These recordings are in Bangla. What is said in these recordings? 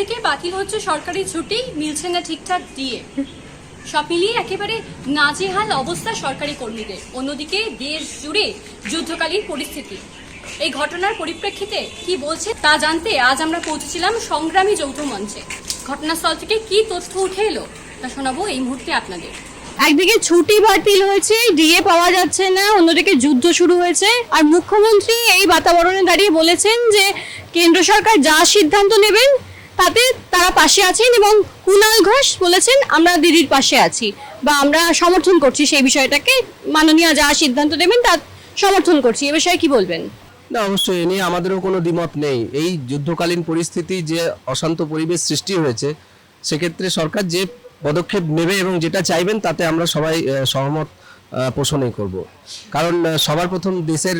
একদিকে বাতিল হচ্ছে সরকারি ছুটি, মিলছে না ঠিকঠাক দিয়ে। সব মিলিয়ে একেবারে নাজেহাল অবস্থা সরকারি কর্মীদের। অন্যদিকে দেশ জুড়ে যুদ্ধকালীন পরিস্থিতি। এই ঘটনার পরিপ্রেক্ষিতে কি বলছে তা জানতে আজ আমরা পৌঁছেছিলাম সংগ্রামী যৌথ মঞ্চে। ঘটনাস্থল থেকে কি তথ্য উঠে এলো তা শোনাবো এই মুহূর্তে আপনাদের। একদিকে ছুটি বাতিল হয়েছে, ডিএ পাওয়া যাচ্ছে না, অন্যদিকে যুদ্ধ শুরু হয়েছে। আর মুখ্যমন্ত্রী এই বাতাবরণে দাঁড়িয়ে বলেছেন যে, কেন্দ্র সরকার যা সিদ্ধান্ত নেবেন তাতে তারা পাশে আছেন এবং কুণাল ঘোষ বলেছেন, আমরা দিদির পাশে আছি বা আমরা সমর্থন করছি সেই বিষয়টাকে। মাননীয় যা সিদ্ধান্ত নেবেন তা সমর্থন করছি। এ বিষয়ে কি বলবেন? না, অবশ্যই এ নিয়ে আমাদেরও কোনো দ্বিমত নেই। এই যুদ্ধকালীন পরিস্থিতি যে অশান্ত পরিবেশ সৃষ্টি হয়েছে, সেক্ষেত্রে সরকার যে পদক্ষেপ নেবে এবং যেটা চাইবেন তাতে আমরা সবাই সহমত পোষণই করব। কারণ সবার প্রথম দেশের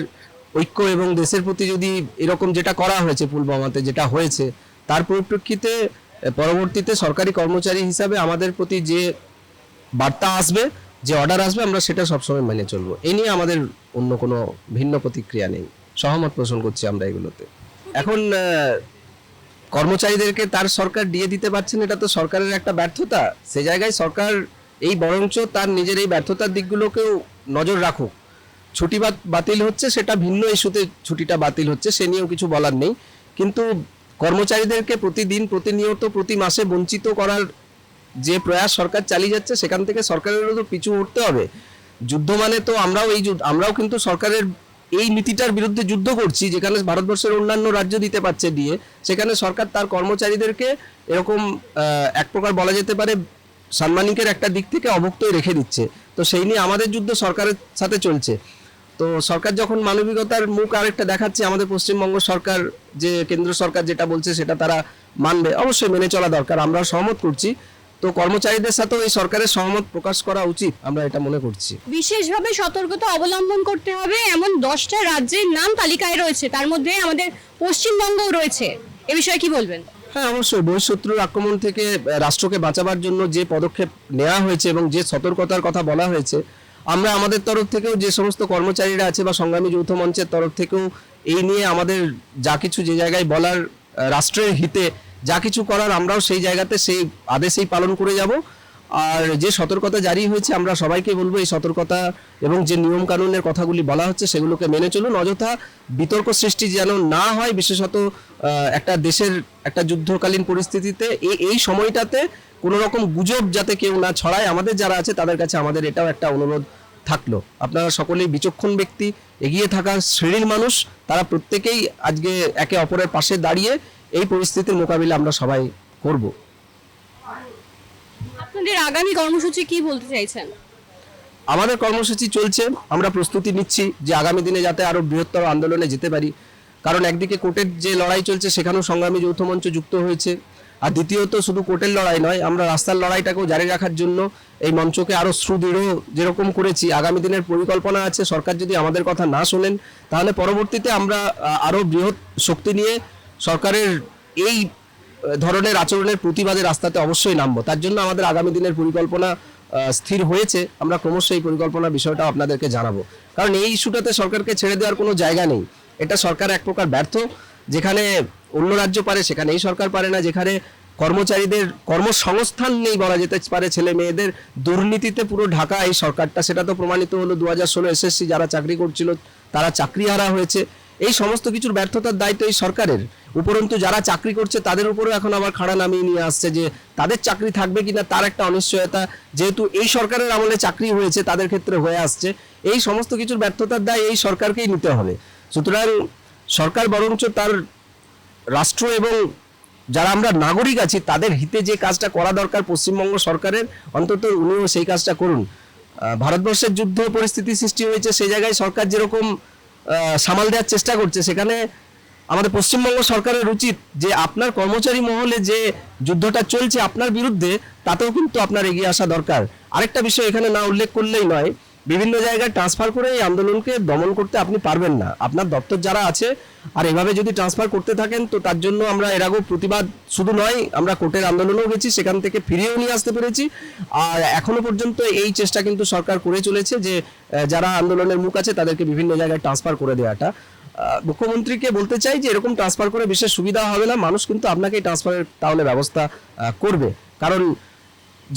ঐক্য এবং দেশের প্রতি যদি এরকম যেটা করা হয়েছে পুলবামাতে যেটা হয়েছে তার পরিপ্রেক্ষিতে পরবর্তীতে সরকারি কর্মচারী হিসাবে আমাদের প্রতি যে বার্তা আসবে, যে অর্ডার আসবে, আমরা সেটা সবসময় মেনে চলবো। এই নিয়ে আমাদের অন্য কোনো ভিন্ন প্রতিক্রিয়া নেই। সহমত পোষণ করছি আমরা এগুলোতে। এখন কর্মচারীদেরকে তার সরকার দিয়ে দিতে পারছেন, এটা তো সরকারের একটা ব্যর্থতা। সে জায়গায় সরকার এই বরঞ্চ তার নিজের এই ব্যর্থতার দিকগুলোকেও নজর রাখুক। ছুটি বাতিল হচ্ছে, সেটা ভিন্ন ইস্যুতে ছুটিটা বাতিল হচ্ছে, সে নিয়েও কিছু বলার নেই। কিন্তু কর্মচারীদেরকে প্রতিদিন, প্রতিনিয়ত, প্রতি মাসে বঞ্চিত করার যে প্রয়াস সরকার চালিয়ে যাচ্ছে, সেখান থেকে সরকারেরও তো পিছু উঠতে হবে। যুদ্ধ মানে তো আমরাও এই আমরাও কিন্তু সরকারের এই নীতিটার বিরুদ্ধে যুদ্ধ করছি, যেখানে ভারতবর্ষের অন্যান্য রাজ্য দিতে পারছে দিয়ে। সেখানে সরকার তার কর্মচারীদেরকে এরকম এক প্রকার বলা যেতে পারে সাম্মানিকের একটা দিক থেকে অভুক্তই রেখে দিচ্ছে। তো সেই নিয়ে আমাদের যুদ্ধ সরকারের সাথে চলছে। তো সরকার যখন মানবিকতার মুখ আরেকটা দেখাচ্ছে, আমাদের পশ্চিমবঙ্গ সরকার যে কেন্দ্র সরকার যেটা বলছে সেটা তারা মানবে অবশ্যই মেনে চলা দরকার আমরা সহমত করছি। তো কর্মচারীদের সাথেও এই সরকারের সহমত প্রকাশ করা উচিত আমরা এটা মনে করছি। বিশেষভাবে সতর্কতা অবলম্বন করতে হবে এমন দশটা রাজ্যের নাম তালিকায় রয়েছে তার মধ্যে আমাদের পশ্চিমবঙ্গও রয়েছে। এ বিষয়ে কি বলবেন? হ্যাঁ অবশ্যই। বহিঃশত্রুর আক্রমণ থেকে রাষ্ট্রকে বাঁচাবার জন্য যে পদক্ষেপ নেওয়া হয়েছে এবং যে সতর্কতার কথা বলা হয়েছে আমরা আমাদের তরফ থেকেও যে সমস্ত কর্মচারীরা আছে বা সংগ্রামী যৌথ মঞ্চের তরফ থেকেও এই নিয়ে আমাদের যা কিছু যে জায়গায় বলার রাষ্ট্রের হিতে যা কিছু করার আমরাও সেই জায়গাতে সেই আদেশেই পালন করে যাব। আর যে সতর্কতা জারি হয়েছে, আমরা সবাইকে বলব এই সতর্কতা এবং যে নিয়ম কানুনের কথাগুলি বলা হচ্ছে সেগুলোকে মেনে চলুন। অযথা বিতর্ক সৃষ্টি যেন না হয়, বিশেষত একটা দেশের একটা যুদ্ধকালীন পরিস্থিতিতে এই এই সময়টাতে কোনো রকম গুজব যাতে কেউ না ছড়ায়, আমাদের যারা আছে তাদের কাছে আমাদের এটাও একটা অনুরোধ থাকল। আপনারা সকলেই বিচক্ষণ ব্যক্তি এগিয়ে থাকা শ্রেণির মানুষ তারা প্রত্যেকেই আজকে একে অপরের পাশে দাঁড়িয়ে এই পরিস্থিতির মোকাবিলা আমরা সবাই করব। আপনাদের আগামী কর্মসূচি কি বলতে চাইছেন? আমাদের কর্মসূচি চলছে আমরা প্রস্তুতি নিচ্ছি যে আগামী দিনে যাতে আরও বৃহত্তর আন্দোলনে যেতে পারি। কারণ একদিকে কোর্টের যে লড়াই চলছে সেখানেও সংগ্রামী যৌথ মঞ্চ যুক্ত হয়েছে। আর দ্বিতীয়ত শুধু কোর্টের লড়াই নয়, আমরা রাস্তার লড়াইটাকেও জারি রাখার জন্য এই মঞ্চকে আরও সুদৃঢ় যেরকম করেছি। আগামী দিনের পরিকল্পনা আছে, সরকার যদি আমাদের কথা না শোনেন, তাহলে পরবর্তীতে আমরা আরও বৃহৎ শক্তি নিয়ে সরকারের এই ধরনের আচরণের প্রতিবাদে রাস্তাতে অবশ্যই নামবো। তার জন্য আমাদের আগামী দিনের পরিকল্পনা স্থির হয়েছে। আমরা ক্রমশ এই পরিকল্পনা বিষয়টা আপনাদেরকে জানাব। কারণ এই ইস্যুটাতে সরকারকে ছেড়ে দেওয়ার কোনো জায়গা নেই। এটা সরকার এক প্রকার ব্যর্থ, যেখানে অন্য রাজ্য পারে, সেখানে এই সরকার পারে না, যেখানে কর্মচারীদের কর্মসংস্থান নেই বলা যেতে পারে ছেলে মেয়েদের, দুর্নীতিতে পুরো ঢাকা এই সরকারটা। সেটা তো প্রমাণিত হলো দু হাজার ষোলো এসএসসি যারা চাকরি করছিল, তারা চাকরি হারা হয়েছে। এই সমস্ত কিছুর ব্যর্থতার দায়িত্ব এই সরকারের। উপরন্তু যারা চাকরি করছে, তাদের উপরেও এখন আবার খাড়া নামিয়ে নিয়ে আসছে যে তাদের চাকরি থাকবে কিনা, তার একটা অনিশ্চয়তা। যেহেতু এই সরকারের আমলে চাকরি হয়েছে, তাদের ক্ষেত্রে হয়ে আসছে। এই সমস্ত কিছুর ব্যর্থতার দায় এই সরকারকেই নিতে হবে। সুতরাং সরকার বরঞ্চ তার রাষ্ট্র এবং যারা আমরা নাগরিক আছি, তাদের হিতে যে কাজটা করা দরকার পশ্চিমবঙ্গ সরকারের, অন্তত উনিও সেই কাজটা করুন। ভারতবর্ষের যুদ্ধ পরিস্থিতি সৃষ্টি হয়েছে, সেই জায়গায় সরকার যেরকম সামাল দেওয়ার চেষ্টা করছে, সেখানে আমাদের পশ্চিমবঙ্গ সরকারের উচিত যে আপনার কর্মচারী মহলে যে যুদ্ধটা চলছে আপনার বিরুদ্ধে, তাতেও কিন্তু আপনার এগিয়ে আসা দরকার। আরেকটা বিষয় এখানে না উল্লেখ করলেই নয় বিভিন্ন জায়গায় ট্রান্সফার করে এই আন্দোলনকে দমন করতে আপনি পারবেন না। আপনার দপ্তর যারা আছে, আর এভাবে যদি ট্রান্সফার করতে থাকেন, তো তার জন্য আমরা এর আগেও প্রতিবাদ শুধু নয়, আমরা কোর্টের আন্দোলনেও গেছি, সেখান থেকে ফিরিয়েও নিয়ে আসতে পেরেছি। আর এখনও পর্যন্ত এই চেষ্টা কিন্তু সরকার করে চলেছে যে যারা আন্দোলনের মুখ আছে, তাদেরকে বিভিন্ন জায়গায় ট্রান্সফার করে দেওয়াটা। মুখ্যমন্ত্রীকে বলতে চাই যে, এরকম ট্রান্সফার করে বিশেষ সুবিধা হবে না। মানুষ কিন্তু আপনাকে ট্রান্সফারের তাহলে ব্যবস্থা করবে। কারণ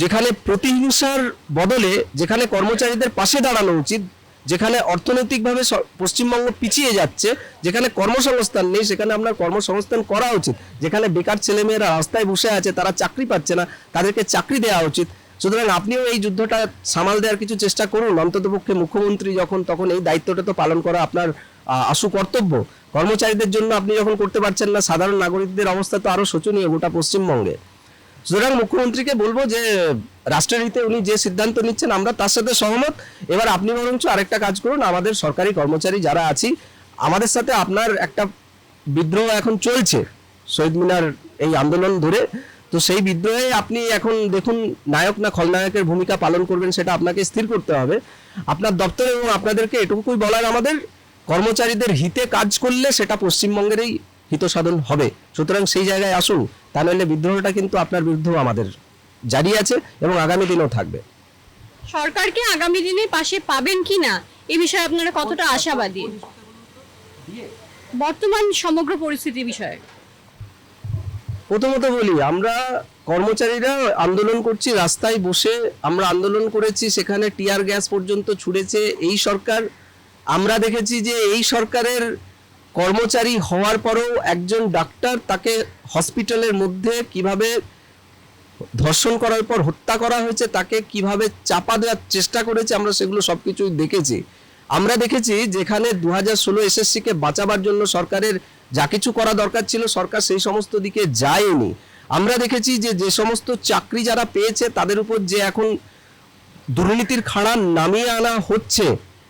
যেখানে প্রতিহিংসার বদলে যেখানে কর্মচারীদের পাশে দাঁড়ানো উচিত, যেখানে অর্থনৈতিকভাবে পশ্চিমবঙ্গ পিছিয়ে যাচ্ছে, যেখানে কর্মসংস্থান নেই, সেখানে আপনার কর্মসংস্থান করা উচিত। যেখানে বেকার ছেলেমেয়েরা রাস্তায় বসে আছে, তারা চাকরি পাচ্ছে না, তাদেরকে চাকরি দেওয়া উচিত। সুতরাং আপনিও এই যুদ্ধটা সামাল দেওয়ার কিছু চেষ্টা করুন। অন্ততপক্ষে মুখ্যমন্ত্রী যখন, তখন এই দায়িত্বটা তো পালন করা আপনার আশু কর্তব্য। কর্মচারীদের জন্য আপনি যখন করতে পারছেন না, সাধারণ নাগরিকদের অবস্থা তো আরও শোচনীয় গোটা পশ্চিমবঙ্গে। সুতরাং মুখ্যমন্ত্রীকে বলব যে রাষ্ট্রের হিতে উনি যে সিদ্ধান্ত নিচ্ছেন, আমরা তার সাথে সহমত। এবার আপনি বরঞ্চ আরেকটা কাজ করুন, আমাদের সরকারি কর্মচারী যারা আছি, আমাদের সাথে আপনার একটা বিদ্রোহ এখন চলছে, শহীদ মিনার এই আন্দোলন ধরে। তো সেই বিদ্রোহে আপনি এখন দেখুন, নায়ক না খলনায়কের ভূমিকা পালন করবেন সেটা আপনাকে স্থির করতে হবে। আপনার দপ্তর এবং আপনাদেরকে এটুকুই বলার আমাদের, কর্মচারীদের হিতে কাজ করলে সেটা পশ্চিমবঙ্গেরই হিত সাধন হবে। সুতরাং সেই জায়গায় আসুন তা নাহলে বিদ্রোহটা কিন্তু আপনার বিরুদ্ধেও আমাদের জারি আছে এবং আগামী দিনেও থাকবে। সরকারকে আগামী দিনে পাশে পাবেন কি না এই বিষয়ে আপনারা কতটা আশাবাদী? বর্তমান সমগ্র পরিস্থিতি বিষয়ে। প্রথমত বলি আমরা কর্মচারীরা আন্দোলন করছি রাস্তায় বসে আমরা আন্দোলন করেছি সেখানে টিয়ার গ্যাস পর্যন্ত ছুড়েছে। এই সরকার আমরা দেখেছি যে এই সরকারের কর্মচারী হওয়ার পরেও একজন ডাক্তার তাকে হসপিটালের মধ্যে কীভাবে ধর্ষণ করার পর হত্যা করা হয়েছে, তাকে কীভাবে চাপা দেওয়ার চেষ্টা করেছে, আমরা সেগুলো সব সবকিছুই দেখেছি। আমরা দেখেছি যেখানে দু হাজার ষোলো এসএসসিকে বাঁচাবার জন্য সরকারের যা কিছু করা দরকার ছিল, সরকার সেই সমস্ত দিকে যায়নি। আমরা দেখেছি যে যে সমস্ত চাকরি যারা পেয়েছে, তাদের উপর যে এখন দুর্নীতির খাড়া নামিয়ে আনা হচ্ছে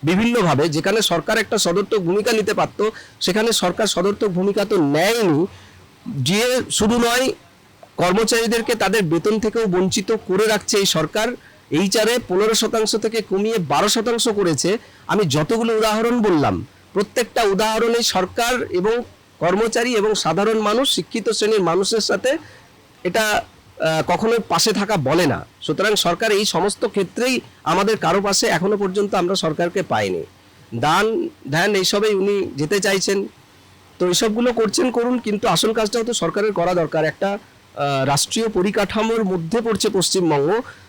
বিভিন্নভাবে, যেখানে সরকার একটা সদর্থক ভূমিকা নিতে পারত, সেখানে সরকার সদর্থক ভূমিকা তো নেয়নি। যে শুধু নয়, কর্মচারীদেরকে তাদের বেতন থেকেও বঞ্চিত করে রাখছে এই সরকার। এইচারে পনেরো শতাংশ থেকে কমিয়ে বারো শতাংশ করেছে। আমি যতগুলো উদাহরণ বললাম, প্রত্যেকটা উদাহরণে সরকার এবং কর্মচারী এবং সাধারণ মানুষ, শিক্ষিত শ্রেণির মানুষের সাথে এটা আহ, কখনোই পাশে থাকা বলে না। সুতরাং সরকার এই সমস্ত ক্ষেত্রেই আমাদের কারও পাশে এখনও পর্যন্ত আমরা সরকারকে পাইনি। দান ধ্যান এইসবেই উনি যেতে চাইছেন। তো এইসবগুলো করছেন করুন কিন্তু আসল কাজটাও তো সরকারের করা দরকার। একটা রাষ্ট্রীয় পরিকাঠামোর মধ্যে পড়ছে পশ্চিমবঙ্গ,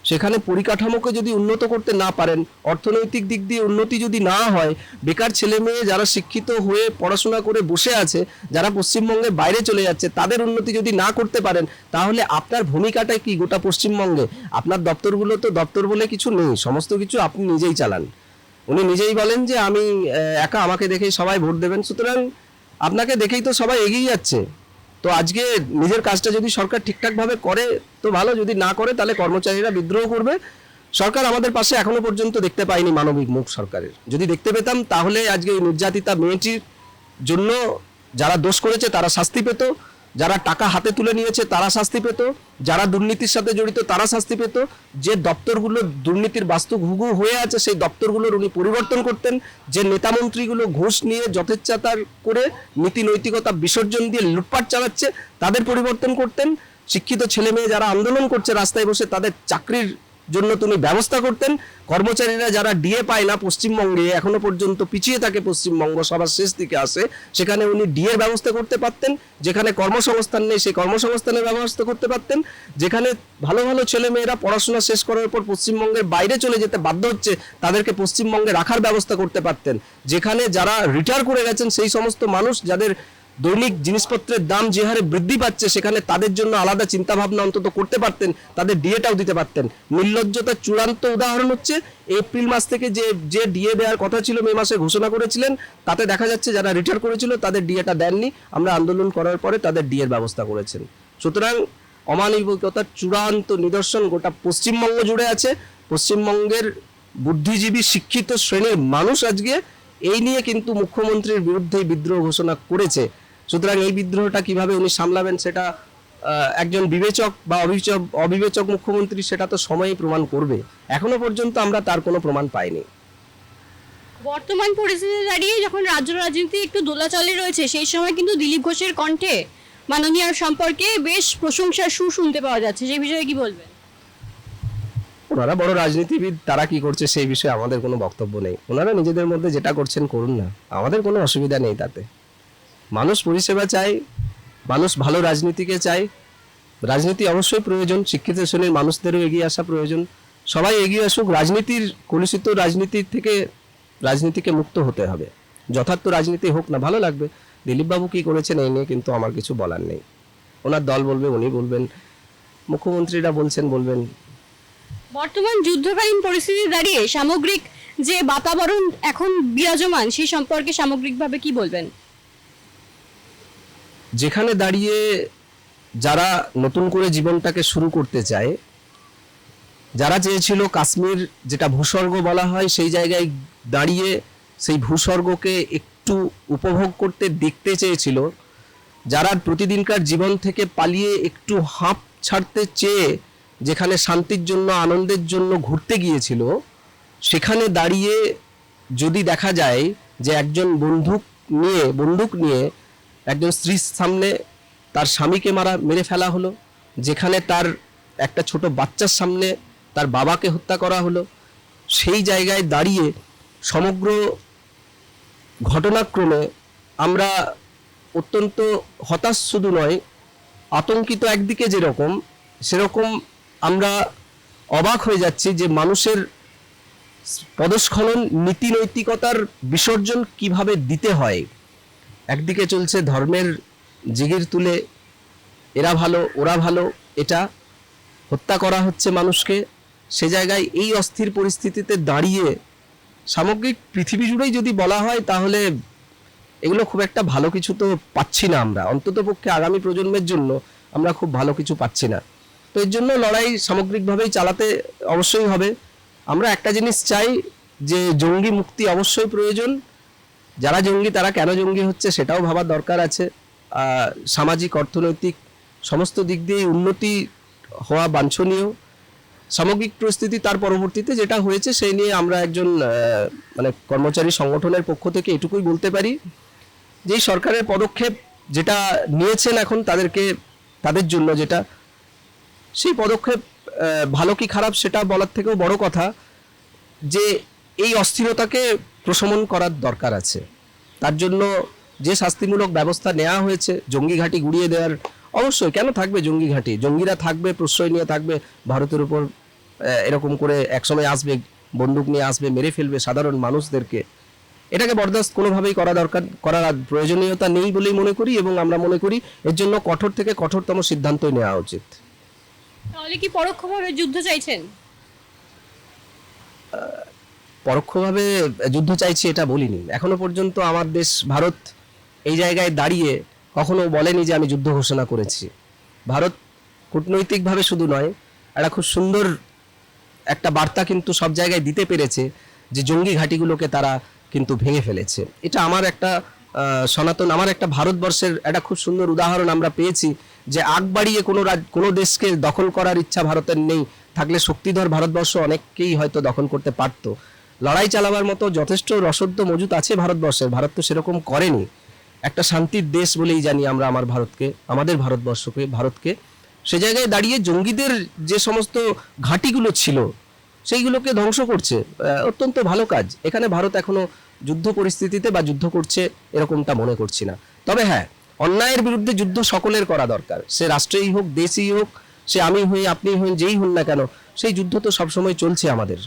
সেখানে পরিকাঠামোকে যদি উন্নত করতে না পারেন, অর্থনৈতিক দিক দিয়ে উন্নতি যদি না হয়, বেকার ছেলে মেয়ে যারা শিক্ষিত হয়ে পড়াশোনা করে বসে আছে, যারা পশ্চিমবঙ্গের বাইরে চলে যাচ্ছে, তাদের উন্নতি যদি না করতে পারেন, তাহলে আপনার ভূমিকাটা কি গোটা পশ্চিমবঙ্গে? আপনার দপ্তরগুলো তো দপ্তর বলে কিছু নেই, সমস্ত কিছু আপনি নিজেই চালান। উনি নিজেই বলেন যে, আমি একা আমাকে দেখেই সবাই ভোট দেবেন। সুতরাং আপনাকে দেখেই তো সবাই এগিয়ে যাচ্ছে। তো আজকে নিজের কাজটা যদি সরকার ঠিকঠাক ভাবে করে, তো ভালো। যদি না করে, তাহলে কর্মচারীরা বিদ্রোহ করবে। সরকার আমাদের পাশে এখনও পর্যন্ত দেখতে পাইনি মানবিক মুখ সরকারের। যদি দেখতে পেতাম, তাহলে আজকে এই নির্যাতিতা মেয়েটির জন্য যারা দোষ করেছে, তারা শাস্তি পেত। যারা টাকা হাতে তুলে নিয়েছে তারা শাস্তি পেত, যারা দুর্নীতির সাথে জড়িত তারা শাস্তি পেত। যে দপ্তরগুলো দুর্নীতির বাস্তু ঘুঘু হয়ে আছে সেই দপ্তরগুলোর উনি পরিবর্তন করতেন, যে নেতা মন্ত্রীগুলো ঘুষ নিয়ে যথেচ্ছাতার করে নীতি নৈতিকতা বিসর্জন দিয়ে লুটপাট চালাচ্ছে, তাদের পরিবর্তন করতেন। শিক্ষিত ছেলে মেয়ে যারা আন্দোলন করছে রাস্তায় বসে তাদের চাকরির জন্য তিনি ব্যবস্থা করতেন। কর্মচারীরা যারা ডিএ পায় না পশ্চিমবঙ্গে, এখনও পর্যন্ত পিছিয়ে থাকে পশ্চিমবঙ্গ, সবার শেষ দিকে আসে। সেখানে উনি ডিএ ব্যবস্থা করতে পারতেন, যেখানে কর্মসংস্থান নেই সেই কর্মসংস্থানের ব্যবস্থা করতে পারতেন। যেখানে ভালো ভালো ছেলে মেয়েরা পড়াশোনা শেষ করার পর পশ্চিমবঙ্গের বাইরে চলে যেতে বাধ্য হচ্ছে, তাদেরকে পশ্চিমবঙ্গে রাখার ব্যবস্থা করতে পারতেন। যেখানে যারা রিটায়ার করে গেছেন সেই সমস্ত মানুষ, যাদের দৈনিক জিনিসপত্রের দাম যে হারে বৃদ্ধি পাচ্ছে, সেখানে তাদের জন্য আলাদা চিন্তা ভাবনা অন্তত করতে পারতেন, তাদের ডিএটাও দিতে পারতেন। নির্লজ্জতার চূড়ান্ত উদাহরণ হচ্ছে, এপ্রিল মাস থেকে যে যে ডিএ দেওয়ার কথা ছিল মে মাসে ঘোষণা করেছিলেন, তাতে দেখা যাচ্ছে যারা রিটায়ার করেছিল, তাদের ডিএটা দেননি। আমরা আন্দোলন করার পরে তাদের ডিএর ব্যবস্থা করেছেন। সুতরাং অমানবিকতার চূড়ান্ত নিদর্শন গোটা পশ্চিমবঙ্গ জুড়ে আছে। পশ্চিমবঙ্গের বুদ্ধিজীবী, শিক্ষিত শ্রেণির মানুষ আজকে এই নিয়ে কিন্তু মুখ্যমন্ত্রীর বিরুদ্ধে বিদ্রোহ ঘোষণা করেছে। সুতরাং এই বিদ্রোহটা কীভাবে উনি সামলাবেন সেটা একজন বিবেচক বা অবিবেচক অবিবেচক মুখ্যমন্ত্রী সেটা তো সময়ই প্রমাণ করবে। এখনও পর্যন্ত আমরা তার কোনো প্রমাণ পাইনি। বর্তমান পরিস্থিতি দাঁড়িয়ে যখন রাজ্য রাজনীতি একটু দোলাচলে রয়েছে সেই সময় কিন্তু দিলীপ ঘোষের কণ্ঠে মাননীয় সম্পর্কে বেশ প্রশংসার সুর শুনতে পাওয়া যাচ্ছে। সেই বিষয়ে কি বলবেন? ওনারা বড় রাজনীতিবিদ তারা কি করছে সেই বিষয়ে আমাদের কোনো বক্তব্য নেই। ওনারা নিজেদের মধ্যে যেটা করছেন করুন না। আমাদের কোনো অসুবিধা নেই তাতে। মানুষ পরিষেবা চায়, মানুষ ভালো রাজনীতিকে চায়। রাজনীতি অবশ্যই প্রয়োজন, শিক্ষিত শ্রেণির মানুষদেরও এগিয়ে আসা প্রয়োজন। সবাই এগিয়ে আসুক, রাজনীতির, কলুষিত রাজনীতির থেকে রাজনীতিকে মুক্ত হতে হবে। যথার্থ রাজনীতি হোক না, ভালো লাগবে। দিলীপবাবু কী করেছেন এই নিয়ে কিন্তু আমার কিছু বলার নেই। ওনার দল বলবে, উনি বলবেন, মুখ্যমন্ত্রীরা বলছেন, বলবেন। বর্তমান যুদ্ধকালীন পরিস্থিতি দাঁড়িয়ে সামগ্রিক যে বাতাবরণ এখন বিরাজমান, সেই সম্পর্কে সামগ্রিকভাবে কি বলবেন? যেখানে দাঁড়িয়ে যারা নতুন করে জীবনটাকে শুরু করতে চায়, যারা চেয়েছিল কাশ্মীর যেটা ভূস্বর্গ বলা হয়, সেই জায়গায় দাঁড়িয়ে সেই ভূস্বর্গকে একটু উপভোগ করতে দেখতে চেয়েছিল, যারা প্রতিদিনকার জীবন থেকে পালিয়ে একটু হাঁপ ছাড়তে চেয়ে যেখানে শান্তির জন্য, আনন্দের জন্য ঘুরতে গিয়েছিল, সেখানে দাঁড়িয়ে যদি দেখা যায় যে একজন বন্দুক নিয়ে বন্দুক নিয়ে একজন স্ত্রীর সামনে তার স্বামীকে মারা, মেরে ফেলা হলো, যেখানে তার একটা ছোট বাচ্চার সামনে তার বাবাকে হত্যা করা হলো। সেই জায়গায় দাঁড়িয়ে সমগ্র ঘটনাক্রমে আমরা অত্যন্ত হতাশ শুধু নয়, আতঙ্কিত একদিকে যেরকম, সেরকম আমরা অবাক হয়ে যাচ্ছি যে মানুষের পদস্খলন নীতি নৈতিকতার বিসর্জন কীভাবে দিতে হয়। একদিকে চলছে ধর্মের জিগির তুলে এরা ভালো, ওরা ভালো, এটা হত্যা করা হচ্ছে মানুষকে। সে জায়গায় এই অস্থির পরিস্থিতিতে দাঁড়িয়ে সামগ্রিক পৃথিবী জুড়েই যদি বলা হয় তাহলে এগুলো খুব একটা ভালো কিছু তো পাচ্ছি না আমরা। অন্তত পক্ষে আগামী প্রজন্মের জন্য আমরা খুব ভালো কিছু পাচ্ছি না। তো এর জন্য লড়াই সামগ্রিকভাবেই চালাতে অবশ্যই হবে। আমরা একটা জিনিস চাই যে জঙ্গি মুক্তি অবশ্যই প্রয়োজন। যারা জঙ্গি, তারা কেন জঙ্গি হচ্ছে সেটাও ভাবার দরকার আছে। সামাজিক, অর্থনৈতিক সমস্ত দিক দিয়ে উন্নতি হওয়া বাঞ্ছনীয়। সামগ্রিক পরিস্থিতি তার পরবর্তীতে যেটা হয়েছে, সেই নিয়ে আমরা একজন মানে কর্মচারী সংগঠনের পক্ষ থেকে এটুকুই বলতে পারি। যে সরকারের পদক্ষেপ যেটা নিয়েছেন এখন তাদেরকে, তাদের জন্য যেটা, সেই পদক্ষেপ ভালো কি খারাপ সেটা বলার থেকেও বড় কথা যে এই অস্থিরতাকে প্রশমন করার দরকার আছে। তার জন্য যে শাস্তিমূলক ব্যবস্থা নেওয়া হয়েছে জঙ্গি ঘাঁটি গুড়িয়ে দেওয়ার অবশ্যই কেন থাকবে জঙ্গি ঘাঁটি? জঙ্গিরা থাকবে প্রশ্রয় নিয়ে থাকবে ভারতের উপর এরকম করে একসময় আসবে বন্দুক নিয়ে আসবে মেরে ফেলবে সাধারণ মানুষদেরকে। এটাকে বরদাস্ত কোনোভাবেই করা দরকার করার প্রয়োজনীয়তা নেই বলেই মনে করি এবং আমরা মনে করি এর জন্য কঠোর থেকে কঠোরতম সিদ্ধান্তই নেওয়া উচিত। তাহলে কি পরোক্ষভাবে যুদ্ধ চাইছেন? পরোক্ষভাবে যুদ্ধ চাইছি এটা বলিনি। এখনও পর্যন্ত আমার দেশ ভারত এই জায়গায় দাঁড়িয়ে কখনো বলেনি যে আমি যুদ্ধ ঘোষণা করেছি। ভারত কূটনৈতিকভাবে শুধু নয়, একটা খুব সুন্দর একটা বার্তা কিন্তু সব জায়গায় দিতে পেরেছে যে জঙ্গি ঘাঁটিগুলোকে তারা কিন্তু ভেঙে ফেলেছে। এটা আমার একটা সনাতন, আমার একটা ভারতবর্ষের একটা খুব সুন্দর উদাহরণ আমরা পেয়েছি যে আগ বাড়িয়ে কোনো রাজ- কোনো দেশকে দখল করার ইচ্ছা ভারতের নেই, থাকলে শক্তিধর ভারতবর্ষ অনেককেই হয়তো দখল করতে পারতো। লড়াই চালাবার মতো যথেষ্ট রসদ্য মজুত আছে ভারতবর্ষের ভারত তো সেরকম করেনি। একটা শান্তির দেশ বলেই জানি আমরা আমার ভারতকে, আমাদের ভারতবর্ষকে, ভারতকে। সে জায়গায় দাঁড়িয়ে জঙ্গিদের যে সমস্ত ঘাঁটিগুলো ছিল, সেইগুলোকে ধ্বংস করছে অত্যন্ত ভালো কাজ। এখানে ভারত এখনও যুদ্ধ পরিস্থিতিতে বা যুদ্ধ করছে এরকমটা মনে করছি না। তবে হ্যাঁ অন্যায়ের বিরুদ্ধে যুদ্ধ সকলের করা দরকার। সে রাষ্ট্রেই হোক, দেশেই হোক, সে আমি হই, আপনি হই যেই হন না কেন, সেই যুদ্ধ তো সবসময় চলছে আমাদের।